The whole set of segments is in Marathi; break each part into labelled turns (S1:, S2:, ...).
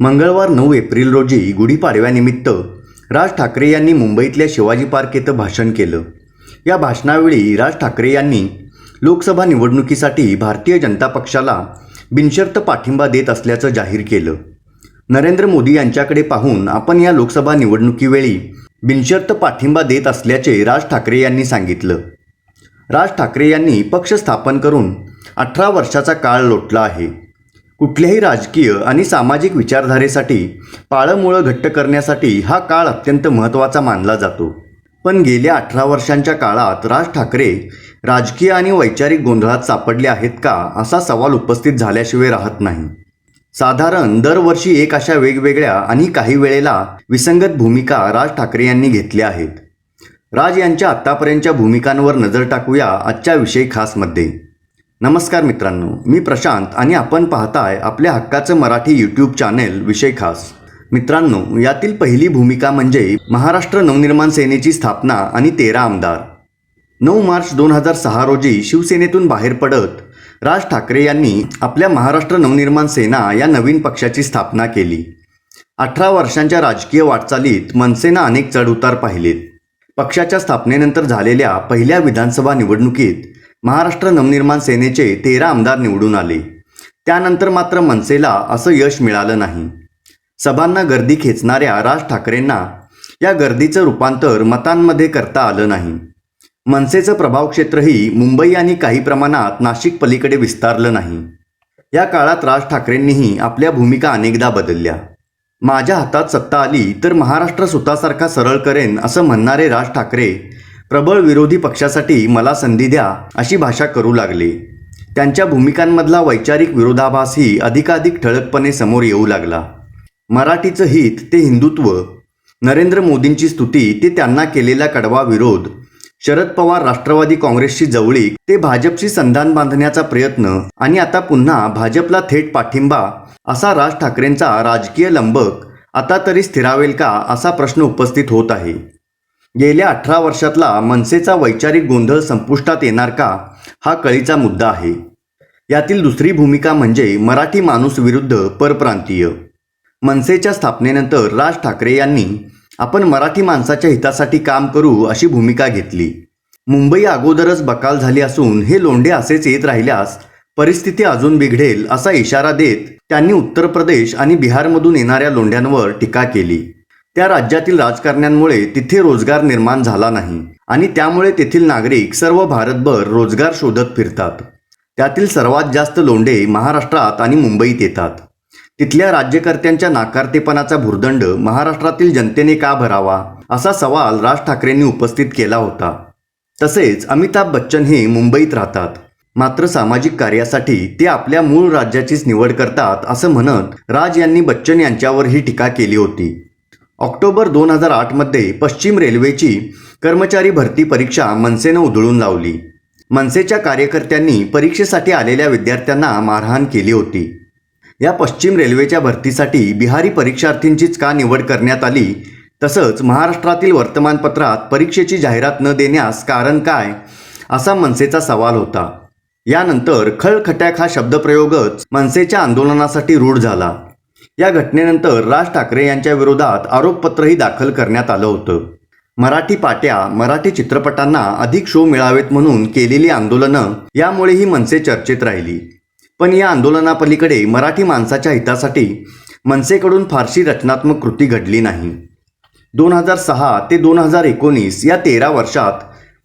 S1: मंगळवार नऊ एप्रिल रोजी गुढीपाडव्यानिमित्त राज ठाकरे यांनी मुंबईतल्या शिवाजी पार्क येथे भाषण केलं. या भाषणावेळी राज ठाकरे यांनी लोकसभा निवडणुकीसाठी भारतीय जनता पक्षाला बिनशर्त पाठिंबा देत असल्याचं जाहीर केलं. नरेंद्र मोदी यांच्याकडे पाहून आपण या लोकसभा निवडणुकीवेळी बिनशर्त पाठिंबा देत असल्याचे राज ठाकरे यांनी सांगितलं. राज ठाकरे यांनी पक्ष स्थापन करून अठरा वर्षाचा काळ लोटला आहे. कुठल्याही राजकीय आणि सामाजिक विचारधारेसाठी पाळंमुळं घट्ट करण्यासाठी हा काळ अत्यंत महत्त्वाचा मानला जातो. पण गेल्या अठरा वर्षांच्या काळात राज ठाकरे राजकीय आणि वैचारिक गोंधळात सापडले आहेत का असा सवाल उपस्थित झाल्याशिवाय राहत नाही. साधारण दरवर्षी एक अशा वेगवेगळ्या आणि काही वेळेला विसंगत भूमिका राज ठाकरे यांनी घेतल्या आहेत. राज यांच्या आत्तापर्यंतच्या भूमिकांवर नजर टाकूया आजच्या विषयी खासमध्ये. नमस्कार मित्रांनो मी प्रशांत आणि आपण पाहताय आपल्या हक्काचं मराठी यूट्यूब चॅनेल विषय खास. मित्रांनो यातील पहिली भूमिका म्हणजे महाराष्ट्र नवनिर्माण सेनेची स्थापना आणि तेरा आमदार. नऊ मार्च दोन हजार सहा रोजी शिवसेनेतून बाहेर पडत राज ठाकरे यांनी आपल्या महाराष्ट्र नवनिर्माण सेना या नवीन पक्षाची स्थापना केली. अठरा वर्षांच्या राजकीय वाटचालीत मनसेनं अनेक चढउतार पाहिलेत. पक्षाच्या स्थापनेनंतर झालेल्या पहिल्या विधानसभा निवडणुकीत महाराष्ट्र नवनिर्माण सेनेचे तेरा आमदार निवडून आले. त्यानंतर मात्र मनसेला असं यश मिळालं नाही. सभांना गर्दी खेचणाऱ्या राज ठाकरेंना या गर्दीचं रूपांतर मतांमध्ये करता आलं नाही. मनसेचं प्रभाव क्षेत्रही मुंबई आणि काही प्रमाणात नाशिक पलीकडे विस्तारलं नाही. या काळात राज ठाकरेंनीही आपल्या भूमिका अनेकदा बदलल्या. माझ्या हातात सत्ता आली तर महाराष्ट्र स्वतःसारखा सरळ करेन असं म्हणणारे राज ठाकरे प्रबळ विरोधी पक्षासाठी मला संधी द्या अशी भाषा करू लागले. त्यांच्या भूमिकांमधला वैचारिक विरोधाभासही अधिकाधिक ठळकपणे समोर येऊ लागला. मराठीचं हित ते हिंदुत्व नरेंद्र मोदींची स्तुती ते त्यांना केलेला कडवा विरोध शरद पवार राष्ट्रवादी काँग्रेसची जवळीक ते भाजपशी संधान बांधण्याचा प्रयत्न आणि आता पुन्हा भाजपला थेट पाठिंबा असा राज ठाकरेंचा राजकीय लंबक आता तरी स्थिरावेल का असा प्रश्न उपस्थित होत आहे. गेल्या अठरा वर्षातला मनसेचा वैचारिक गोंधळ संपुष्टात येणार का हा कळीचा मुद्दा आहे. यातील दुसरी भूमिका म्हणजे मराठी माणूस विरुद्ध परप्रांतीय. मनसेच्या स्थापनेनंतर राज ठाकरे यांनी आपण मराठी माणसाच्या हितासाठी काम करू अशी भूमिका घेतली. मुंबई अगोदरच बकाल झाली असून हे लोंढे असेच येत राहिल्यास परिस्थिती अजून बिघडेल असा इशारा देत त्यांनी उत्तर प्रदेश आणि बिहारमधून येणाऱ्या लोंढ्यांवर टीका केली. त्या राज्यातील राजकारण्यांमुळे तिथे रोजगार निर्माण झाला नाही आणि त्यामुळे तेथील नागरिक सर्व भारतभर रोजगार शोधत फिरतात. त्यातील सर्वात जास्त लोंढे महाराष्ट्रात आणि मुंबईत येतात. तिथल्या राज्यकर्त्यांच्या नाकारतेपणाचा भुर्दंड महाराष्ट्रातील जनतेने का भरावा असा सवाल राज ठाकरेंनी उपस्थित केला होता. तसेच अमिताभ बच्चन हे मुंबईत राहतात. मात्र सामाजिक कार्यासाठी ते आपल्या मूळ राज्याचीच निवड करतात असं म्हणत राज यांनी बच्चन यांच्यावर ही टीका केली होती. ऑक्टोबर दोन हजार आठमध्ये पश्चिम रेल्वेची कर्मचारी भरती परीक्षा मनसेनं उधळून लावली. मनसेच्या कार्यकर्त्यांनी परीक्षेसाठी आलेल्या विद्यार्थ्यांना मारहाण केली होती. या पश्चिम रेल्वेच्या भरतीसाठी बिहारी परीक्षार्थींचीच का निवड करण्यात आली? तसंच महाराष्ट्रातील वर्तमानपत्रात परीक्षेची जाहिरात न देण्यास कारण काय? असा मनसेचा सवाल होता. यानंतर खळखट्याक हा शब्दप्रयोगच मनसेच्या आंदोलनासाठी रूढ झाला. या घटनेनंतर राज ठाकरे यांच्या विरोधात आरोपपत्रही दाखल करण्यात आलं होतं. मराठी पाट्या मराठी चित्रपटांना अधिक शो मिळावेत म्हणून केलेली आंदोलनं यामुळेही मनसे चर्चेत राहिली. पण या आंदोलनापलीकडे मराठी माणसाच्या हितासाठी मनसेकडून फारशी रचनात्मक कृती घडली नाही. दोन हजार सहा ते दोन हजार एकोणीस या तेरा वर्षात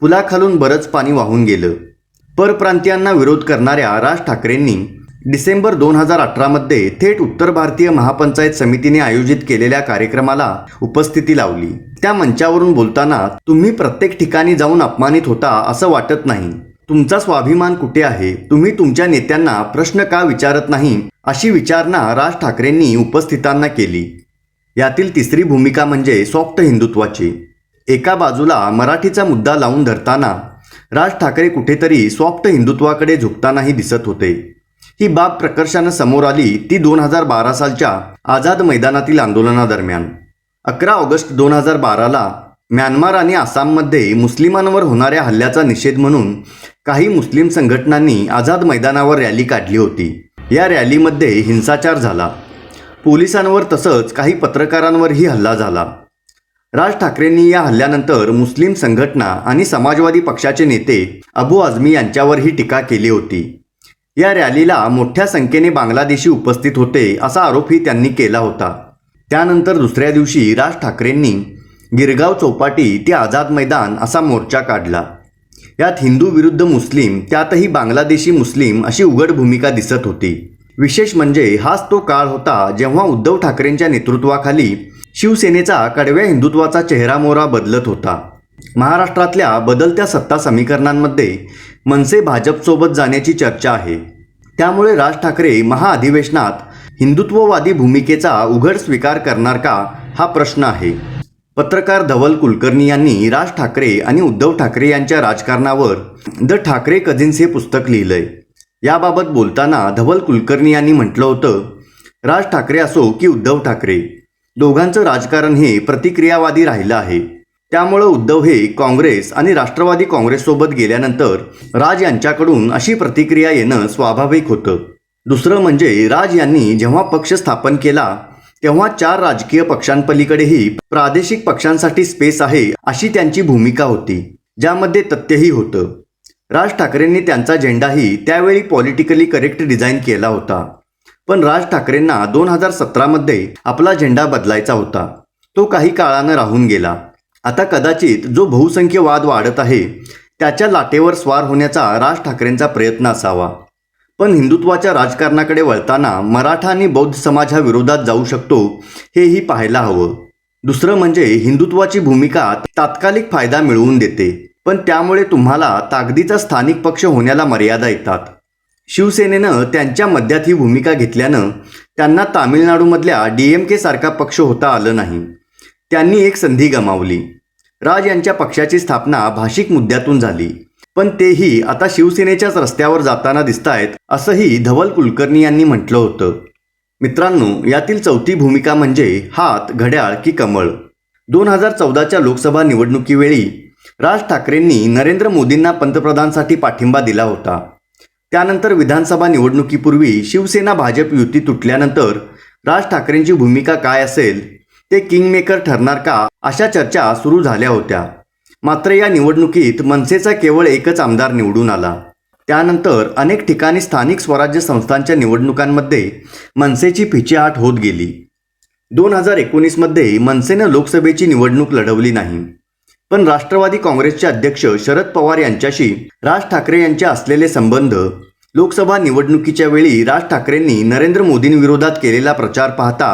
S1: पुलाखालून बरंच पाणी वाहून गेलं. परप्रांतीयांना विरोध करणाऱ्या राज ठाकरेंनी डिसेंबर दोन हजार अठरामध्ये थेट उत्तर भारतीय महापंचायत समितीने आयोजित केलेल्या कार्यक्रमाला उपस्थिती लावली. त्या मंचावरून बोलताना तुम्ही प्रत्येक ठिकाणी जाऊन अपमानित होता असं वाटत नाही. तुमचा स्वाभिमान कुठे आहे? तुम्ही तुमच्या नेत्यांना प्रश्न का विचारत नाही? अशी विचारणा राज ठाकरेंनी उपस्थितांना केली. यातील तिसरी भूमिका म्हणजे सॉफ्ट हिंदुत्वाची. एका बाजूला मराठीचा मुद्दा लावून धरताना राज ठाकरे कुठेतरी सॉफ्ट हिंदुत्वाकडे झुकतानाही दिसत होते. ही बाब प्रकर्षानं समोर आली ती दोन हजार बारा सालच्या आझाद मैदानातील आंदोलनादरम्यान. अकरा ऑगस्ट दोन हजार बाराला म्यानमार आणि आसाममध्ये मुस्लिमांवर होणाऱ्या हल्ल्याचा निषेध म्हणून काही मुस्लिम संघटनांनी आझाद मैदानावर रॅली काढली होती. या रॅलीमध्ये हिंसाचार झाला. पोलिसांवर तसंच काही पत्रकारांवरही हल्ला झाला. राज ठाकरेंनी या हल्ल्यानंतर मुस्लिम संघटना आणि समाजवादी पक्षाचे नेते अबू आझमी यांच्यावरही टीका केली होती. या रॅलीला मोठ्या संख्येने बांगलादेशी उपस्थित होते असा आरोपही त्यांनी केला होता. त्यानंतर दुसऱ्या दिवशी राज ठाकरेंनी गिरगाव चौपाटी ते आझाद मैदान असा मोर्चा काढला. यात हिंदू विरुद्ध मुस्लिम त्यातही बांगलादेशी मुस्लिम अशी उघड भूमिका दिसत होती. विशेष म्हणजे हाच तो काळ होता जेव्हा उद्धव ठाकरेंच्या नेतृत्वाखाली शिवसेनेचा कडव्या हिंदुत्वाचा चेहरामोहरा बदलत होता. महाराष्ट्रातल्या बदलत्या सत्ता समीकरणांमध्ये मनसे भाजपसोबत जाण्याची चर्चा आहे. त्यामुळे राज ठाकरे महाअधिवेशनात हिंदुत्ववादी भूमिकेचा उघड स्वीकार करणार का हा प्रश्न आहे. पत्रकार धवल कुलकर्णी यांनी राज ठाकरे आणि उद्धव ठाकरे यांच्या राजकारणावर द ठाकरे कझिन्स हे पुस्तक लिहिलंय. याबाबत बोलताना धवल कुलकर्णी यांनी म्हटलं होतं राज ठाकरे असो की उद्धव ठाकरे दोघांचं राजकारण हे प्रतिक्रियावादी राहिलं आहे. त्यामुळं उद्धव हे काँग्रेस आणि राष्ट्रवादी काँग्रेससोबत गेल्यानंतर राज यांच्याकडून अशी प्रतिक्रिया येणं स्वाभाविक होतं. दुसरं म्हणजे राज यांनी जेव्हा पक्ष स्थापन केला तेव्हा चार राजकीय पक्षांपलीकडेही प्रादेशिक पक्षांसाठी स्पेस आहे अशी त्यांची भूमिका होती ज्यामध्ये तथ्यही होतं. राज ठाकरेंनी त्यांचा झेंडाही त्यावेळी पॉलिटिकली करेक्ट डिझाईन केला होता. पण राज ठाकरेंना दोन हजार सतरामध्ये आपला झेंडा बदलायचा होता. तो काही काळानं राहून गेला. आता कदाचित जो बहुसंख्य वाद वाढत आहे त्याच्या लाटेवर स्वार होण्याचा राज ठाकरेंचा प्रयत्न असावा. पण हिंदुत्वाच्या राजकारणाकडे वळताना मराठा आणि बौद्ध समाज विरोधात जाऊ शकतो हेही पाहायला हवं. दुसरं म्हणजे हिंदुत्वाची भूमिका तात्कालिक फायदा मिळवून देते पण त्यामुळे तुम्हाला ताकदीचा स्थानिक पक्ष होण्याला मर्यादा येतात. शिवसेनेनं त्यांच्या मध्यात ही भूमिका घेतल्यानं त्यांना तामिळनाडूमधल्या डी एम के सारखा पक्ष होता आलं नाही. त्यांनी एक संधी गमावली. राज यांच्या पक्षाची स्थापना भाषिक मुद्द्यातून झाली. पण तेही आता शिवसेनेच्याच रस्त्यावर जाताना दिसतायत असंही धवल कुलकर्णी यांनी म्हटलं होतं. मित्रांनो यातील चौथी भूमिका म्हणजे हात घड्याळ की कमळ. दोन हजार चौदाच्या लोकसभा निवडणुकीवेळी राज ठाकरेंनी नरेंद्र मोदींना पंतप्रधानसाठी पाठिंबा दिला होता. त्यानंतर विधानसभा निवडणुकीपूर्वी शिवसेना भाजप युती तुटल्यानंतर राज ठाकरेंची भूमिका काय असेल ते किंगमेकर ठरणार का अशा चर्चा सुरू झाल्या होत्या. मात्र या निवडणुकीत मनसेचा केवळ एकच आमदार निवडून आला. त्यानंतर अनेक ठिकाणी स्थानिक स्वराज्य संस्थांच्या निवडणुकांमध्ये मनसेची पिछेहाट होत गेली. दोन हजार एकोणीसमध्ये मनसेनं लोकसभेची निवडणूक लढवली नाही. पण राष्ट्रवादी काँग्रेसचे अध्यक्ष शरद पवार यांच्याशी राज ठाकरे यांचे असलेले संबंध लोकसभा निवडणुकीच्या वेळी राज ठाकरेंनी नरेंद्र मोदींविरोधात केलेला प्रचार पाहता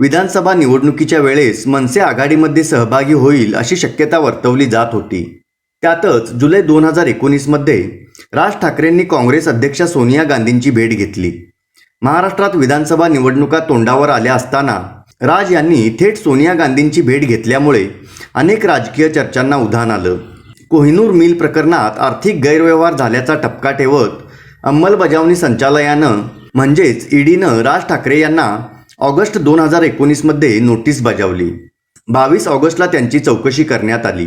S1: विधानसभा निवडणुकीच्या वेळेस मनसे आघाडीमध्ये सहभागी होईल अशी शक्यता वर्तवली जात होती. त्यातच जुलै दोन हजार एकोणीसमध्ये राज ठाकरेंनी काँग्रेस अध्यक्षा सोनिया गांधींची भेट घेतली. महाराष्ट्रात विधानसभा निवडणुका तोंडावर आल्या असताना राज यांनी थेट सोनिया गांधींची भेट घेतल्यामुळे अनेक राजकीय चर्चांना उधाण आलं. कोहिनूर मिल प्रकरणात आर्थिक गैरव्यवहार झाल्याचा टपका ठेवत अंमलबजावणी संचालयानं म्हणजेच ईडीनं राज ठाकरे यांना ऑगस्ट दोन हजार एकोणीसमध्ये नोटीस बजावली. बावीस ऑगस्टला त्यांची चौकशी करण्यात आली.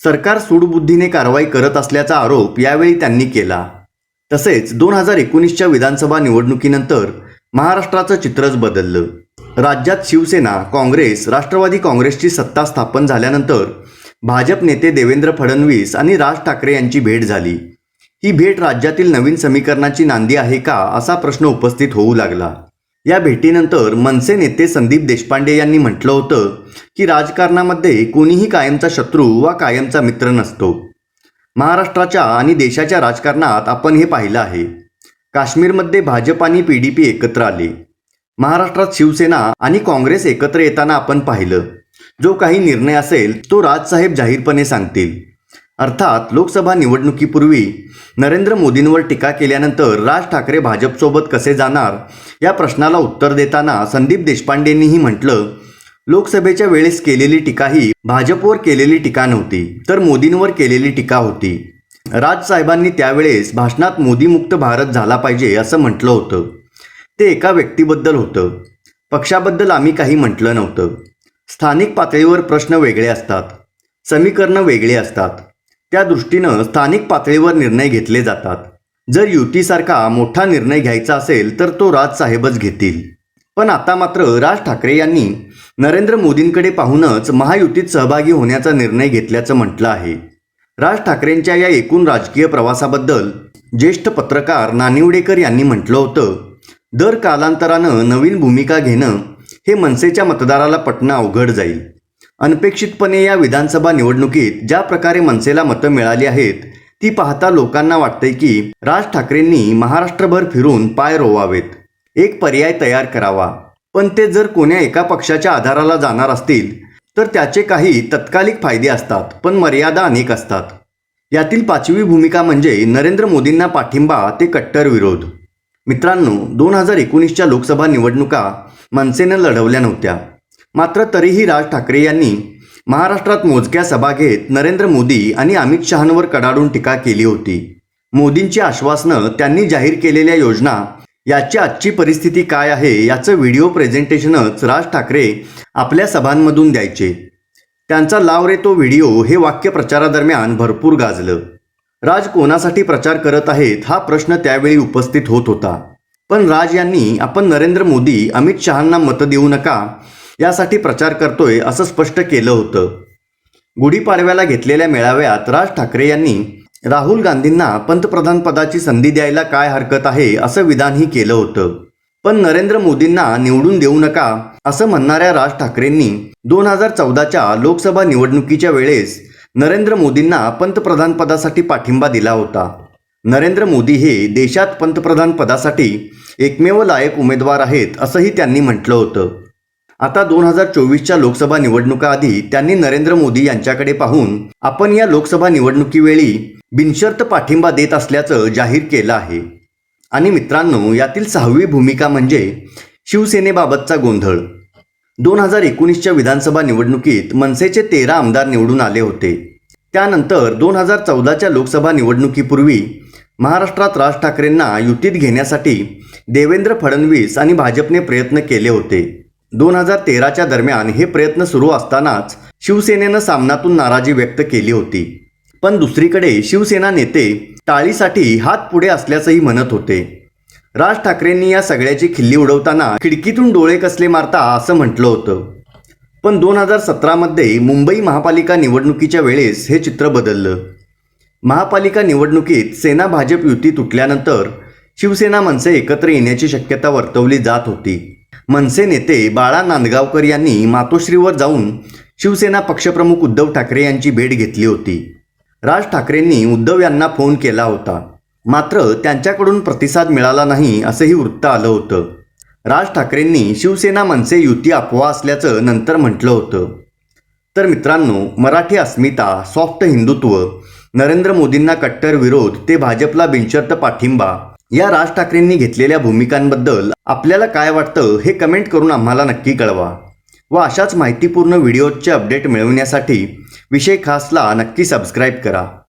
S1: सरकार सूडबुद्धीने कारवाई करत असल्याचा आरोप यावेळी त्यांनी केला. तसेच दोन हजार एकोणीसच्या विधानसभा निवडणुकीनंतर महाराष्ट्राचं चित्रच बदललं. राज्यात शिवसेना काँग्रेस राष्ट्रवादी काँग्रेसची सत्ता स्थापन झाल्यानंतर भाजप नेते देवेंद्र फडणवीस आणि राज ठाकरे यांची भेट झाली. ही भेट राज्यातील नवीन समीकरणाची नांदी आहे का असा प्रश्न उपस्थित होऊ लागला. या भेटीनंतर मनसे नेते संदीप देशपांडे यांनी म्हटलं होतं की राजकारणामध्ये कोणीही कायमचा शत्रू वा कायमचा मित्र नसतो. महाराष्ट्राच्या आणि देशाच्या राजकारणात आपण हे पाहिलं आहे. काश्मीरमध्ये भाजप आणि पी डी पी एकत्र आले. महाराष्ट्रात शिवसेना आणि काँग्रेस एकत्र येताना आपण पाहिलं. जो काही निर्णय असेल तो राजसाहेब जाहीरपणे सांगतील. अर्थात लोकसभा निवडणुकीपूर्वी नरेंद्र मोदींवर टीका केल्यानंतर राज ठाकरे भाजपसोबत कसे जाणार या प्रश्नाला उत्तर देताना संदीप देशपांडेंनीही म्हटलं लोकसभेच्या वेळेस केलेली टीका ही भाजपवर केलेली टीका नव्हती तर मोदींवर केलेली टीका होती. राजसाहेबांनी त्यावेळेस भाषणात मोदीमुक्त भारत झाला पाहिजे असं म्हटलं होतं. ते एका व्यक्तीबद्दल होतं. पक्षाबद्दल आम्ही काही म्हटलं नव्हतं. स्थानिक पातळीवर प्रश्न वेगळे असतात. समीकरणं वेगळी असतात. त्या दृष्टीनं स्थानिक पातळीवर निर्णय घेतले जातात. जर युतीसारखा मोठा निर्णय घ्यायचा असेल तर तो राजसाहेबच घेतील. पण आता मात्र राज ठाकरे यांनी नरेंद्र मोदींकडे पाहूनच महायुतीत सहभागी होण्याचा निर्णय घेतल्याचं म्हटलं आहे. राज ठाकरेंच्या या एकूण राजकीय प्रवासाबद्दल ज्येष्ठ पत्रकार नानिवडेकर यांनी म्हटलं होतं दर कालांतरानं नवीन भूमिका घेणं हे मनसेच्या मतदाराला पटणं अवघड जाईल. अनपेक्षितपणे या विधानसभा निवडणुकीत ज्या प्रकारे मनसेला मतं मिळाली आहेत ती पाहता लोकांना वाटतंय की राज ठाकरेंनी महाराष्ट्रभर फिरून पाय रोवावेत. एक पर्याय तयार करावा. पण ते जर कोण्या एका पक्षाच्या आधाराला जाणार असतील तर त्याचे काही तत्कालिक फायदे असतात पण मर्यादा अनेक असतात. यातील पाचवी भूमिका म्हणजे नरेंद्र मोदींना पाठिंबा ते कट्टर विरोध. मित्रांनो दोन हजार एकोणीसच्या लोकसभा निवडणुका मनसेनं लढवल्या नव्हत्या. मात्र तरीही राज ठाकरे यांनी महाराष्ट्रात मोजक्या सभा घेत नरेंद्र मोदी आणि अमित शहांवर कडाडून टीका केली होती. मोदींची आश्वासनं त्यांनी जाहीर केलेल्या योजना याची आजची परिस्थिती काय आहे याचं व्हिडिओ प्रेझेंटेशनच राज ठाकरे आपल्या सभांमधून द्यायचे. त्यांचा लाव रे तो व्हिडिओ हे वाक्य प्रचारादरम्यान भरपूर गाजलं. राज कोणासाठी प्रचार करत आहेत हा प्रश्न त्यावेळी उपस्थित होत होता. पण राज यांनी आपण नरेंद्र मोदी अमित शहांना मतं देऊ नका यासाठी प्रचार करतोय असं स्पष्ट केलं होतं. गुढीपाडव्याला घेतलेल्या मेळाव्यात राज ठाकरे यांनी राहुल गांधींना पंतप्रधान पदाची संधी द्यायला काय हरकत आहे असं विधानही केलं होतं. पण नरेंद्र मोदींना निवडून देऊ नका असं म्हणणाऱ्या राज ठाकरेंनी दोन हजार चौदाच्या लोकसभा निवडणुकीच्या वेळेस नरेंद्र मोदींना पंतप्रधान पदासाठी पाठिंबा दिला होता. नरेंद्र मोदी हे देशात पंतप्रधान पदासाठी एकमेव लायक उमेदवार आहेत असंही त्यांनी म्हटलं होतं. आता दोन हजार चोवीसच्या लोकसभा निवडणुकाआधी त्यांनी नरेंद्र मोदी यांच्याकडे पाहून आपण या लोकसभा निवडणुकीवेळी बिनशर्त पाठिंबा देत असल्याचं जाहीर केलं आहे. आणि मित्रांनो यातील सहावी भूमिका म्हणजे शिवसेनेबाबतचा गोंधळ. दोन हजार एकोणीसच्या विधानसभा निवडणुकीत मनसेचे तेरा आमदार निवडून आले होते. त्यानंतर दोन हजार चौदाच्या लोकसभा निवडणुकीपूर्वी महाराष्ट्रात राज ठाकरेंना युतीत घेण्यासाठी देवेंद्र फडणवीस आणि भाजपने प्रयत्न केले होते. दोन हजार तेराच्या दरम्यान हे प्रयत्न सुरू असतानाच शिवसेनेनं सामनातून नाराजी व्यक्त केली होती. पण दुसरीकडे शिवसेना नेते टाळीसाठी हात पुढे असल्याचंही म्हणत होते. राज ठाकरेंनी या सगळ्याची खिल्ली उडवताना खिडकीतून डोळे कसले मारता असं म्हटलं होतं. पण दोन हजार सतरामध्ये मुंबई महापालिका निवडणुकीच्या वेळेस हे चित्र बदललं. महापालिका निवडणुकीत सेना भाजप युती तुटल्यानंतर शिवसेना मनसे एकत्र येण्याची शक्यता वर्तवली जात होती. मनसे नेते बाळा नांदगावकर यांनी मातोश्रीवर जाऊन शिवसेना पक्षप्रमुख उद्धव ठाकरे यांची भेट घेतली होती. राज ठाकरेंनी उद्धव यांना फोन केला होता. मात्र त्यांच्याकडून प्रतिसाद मिळाला नाही असंही वृत्त आलं होतं. राज ठाकरेंनी शिवसेना मनसे युती अफवा असल्याचं नंतर म्हटलं होतं. तर मित्रांनो मराठी अस्मिता सॉफ्ट हिंदुत्व नरेंद्र मोदींना कट्टर विरोध ते भाजपला बिनशर्त पाठिंबा या राज ठाकरेंनी घेतलेल्या भूमिकांबद्दल आपल्याला काय वाटतं हे कमेंट करून आम्हाला नक्की कळवा. व अशाच माहितीपूर्ण व्हिडिओचे अपडेट मिळवण्यासाठी विषय खासला नक्की सबस्क्राईब करा.